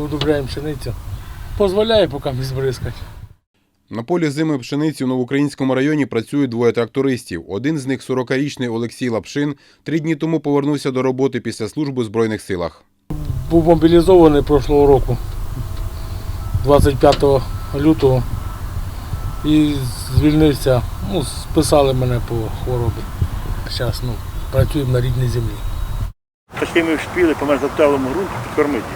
удобряємо пшеницю. Позволяє поки не збризкати. На полі зими пшениці у Новоукраїнському районі працюють двоє трактористів. Один з них 40-річний Олексій Лапшин. Три дні тому повернувся до роботи після служби у Збройних силах. Був мобілізований прошлого року, 25 лютого. І звільнився. Ну, списали мене по хворобі. Зараз ну, працюємо на рідній землі. Почти ми вспіли по мерзопталому ґрунту підкормити.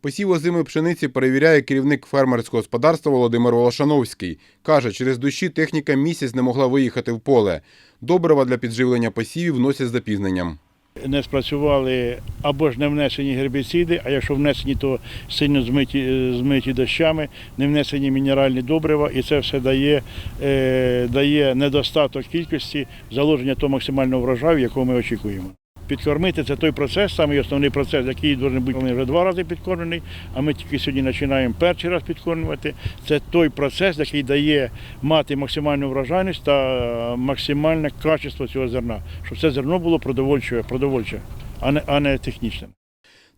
Посів озими пшениці перевіряє керівник фермерського господарства Володимир Волошановський. Каже, через дощі техніка місяць не могла виїхати в поле. Добрива для підживлення посівів вносять з запізненням. Не спрацювали або ж не внесені гербіциди, а якщо внесені, то сильно змиті, е, змиті дощами, не внесені мінеральні добрива, і це все дає, е, дає недостаток кількості заложення того максимального врожаю, якого ми очікуємо. Підкормити це той процес, самий основний процес, який має бути вже два рази підкормлений, а ми тільки сьогодні починаємо перший раз підкормлювати. Це той процес, який дає мати максимальну врожайність та е, максимальне качество цього зерна, щоб це зерно було продовольче, продовольче а, не, а не технічне.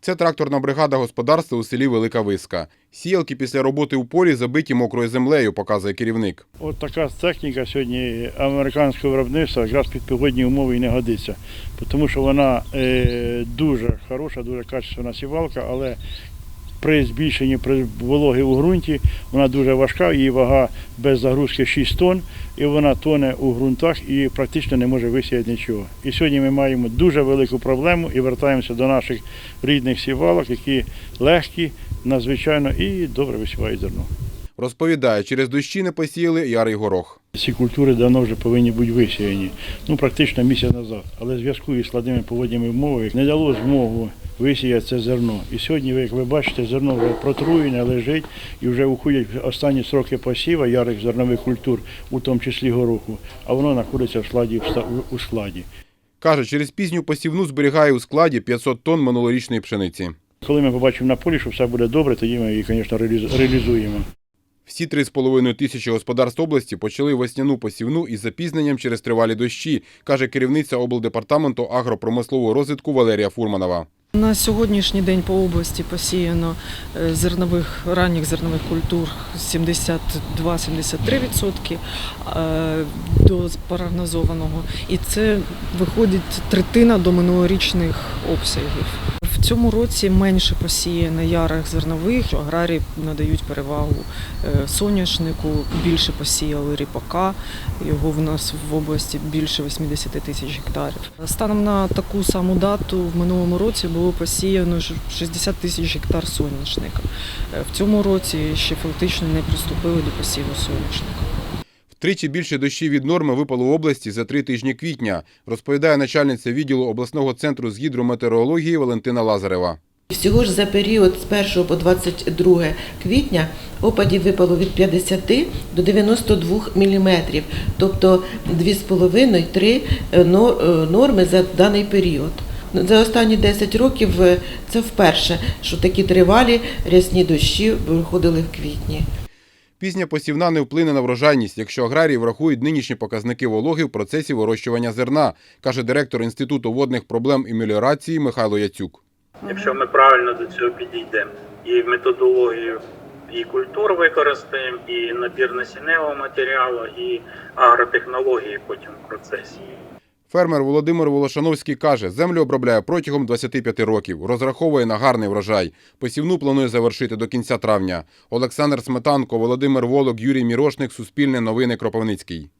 Це тракторна бригада господарства у селі Велика Виска. Сіялки після роботи у полі забиті мокрою землею, показує керівник. От така техніка сьогодні американського виробництва якраз під погодні умови і не годиться, тому що вона е, дуже хороша, дуже качественна сівалка, але при збільшенні при вологи у ґрунті вона дуже важка, її вага без загрузки 6 тонн, і вона тоне у ґрунтах і практично не може висіяти нічого. І сьогодні ми маємо дуже велику проблему і вертаємося до наших рідних сівалок, які легкі, надзвичайно і добре висівають зерно. Розповідає, через дощі не посіяли ярий горох. Ці культури давно вже повинні бути висіяні, ну практично місяць назад. Але в зв'язку із складними погодніми умовами не дало змогу висіяти це зерно. І сьогодні, як ви бачите, зерно вже протруєне, лежить і вже уходять останні сроки посіва ярих зернових культур, у тому числі гороху, а воно знаходиться в складі у складі. Каже, через пізню посівну зберігає у складі 500 тонн минулорічної пшениці. Коли ми побачимо на полі, що все буде добре, тоді ми її, звісно, реалізуємо. Всі 3,5 тисячі господарств області почали весняну посівну із запізненням через тривалі дощі, каже керівниця облдепартаменту агропромислового розвитку Валерія Фурманова. На сьогоднішній день по області посіяно е, зернових ранніх зернових культур 72-73% е, до прогнозованого, і це виходить третина до минулорічних обсягів. В цьому році менше посіяно ярих зернових, аграрії надають перевагу е, соняшнику, більше посіяли ріпака, його в нас в області більше 80 тисяч гектарів. Станом на таку саму дату в минулому році було посіяно 60 тисяч гектар соняшника. Е, В цьому році ще фактично не приступили до посіву соняшника. Втричі більше дощів від норми випало в області за три тижні квітня, розповідає начальниця відділу обласного центру з гідрометеорології Валентина Лазарева. Всього ж за період з 1 по 22 квітня опадів випало від 50 до 92 мм, тобто 2,5-3 норми за даний період. За останні 10 років е, це вперше, що такі тривалі рясні дощі виходили в квітні. Пізня посівна не вплине на врожайність, якщо аграрії врахують нинішні показники вологи в процесі вирощування зерна, каже директор Інституту водних проблем і меліорації Михайло Яцюк. Якщо ми правильно до цього підійдемо, і методологію і культур використаємо, і набір насінневого матеріалу, і агротехнології потім в процесі. Фермер Володимир Волошановський каже, землю обробляє протягом 25 років, розраховує на гарний врожай. Посівну планує завершити до кінця травня. Олександр Сметанко, Володимир Волок, Юрій Мірошник, Суспільне новини Кропивницький.